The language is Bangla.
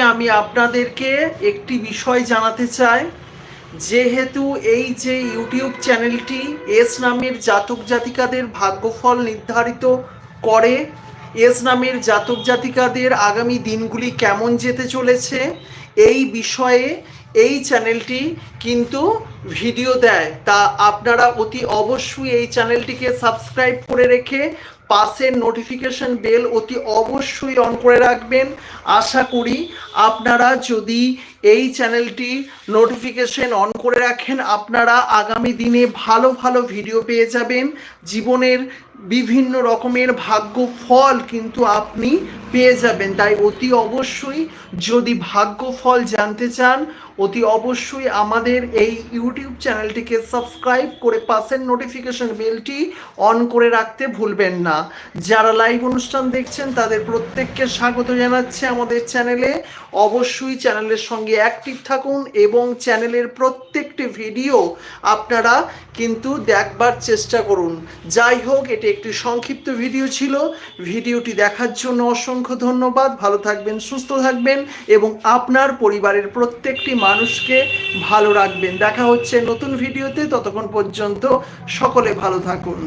আমি আপনাদেরকে একটি বিষয় জানাতে চাই। যেহেতু এই যে ইউটিউব চ্যানেলটি এস নামের জাতক জাতিকাদের ভাগ্যফল নির্ধারিত করে, এস নামের জাতক জাতিকাদের আগামী দিনগুলি কেমন যেতে চলেছে, এই বিষয়ে এই চ্যানেলটি কিন্তু ভিডিও দেয়। তা আপনারা অতি অবশ্যই এই চ্যানেলটিকে সাবস্ক্রাইব করে রেখে পাশের নোটিফিকেশন বেল অতি অবশ্যই অন করে রাখবেন। আশা করি আপনারা যদি এই চ্যানেলটি নোটিফিকেশন অন করে রাখেন। আপনারা আগামী দিনে ভালো ভালো ভিডিও পেয়ে যাবেন। জীবনের বিভিন্ন রকমের ভাগ্য ফল কিন্তু আপনি পেয়ে যাবেন। তাই অতি অবশ্যই যদি ভাগ্য ফল জানতে চান, অতি অবশ্যই আমাদের এই ইউটিউব চ্যানেলটিকে সাবস্ক্রাইব করে পাশের নোটিফিকেশন বেলটি অন করে রাখতে ভুলবেন না। যারা লাইভ অনুষ্ঠান দেখছেন, তাদের প্রত্যেককে স্বাগত জানাচ্ছে আমাদের চ্যানেলে অবশ্যই চ্যানেলের সঙ্গে অ্যাক্টিভ থাকুন এবং চ্যানেলের প্রত্যেকটি ভিডিও আপনারা কিন্তু দেখবার চেষ্টা করুন। যাই হোক, এটি একটি সংক্ষিপ্ত ভিডিও ছিল। ভিডিওটি দেখার জন্য অসংখ্য ধন্যবাদ। ভালো থাকবেন, সুস্থ থাকবেন এবং আপনার পরিবারের প্রত্যেকটি মানুষকে ভালো রাখবেন। দেখা হচ্ছে নতুন ভিডিওতে। ততক্ষণ পর্যন্ত সকলে ভালো থাকুন।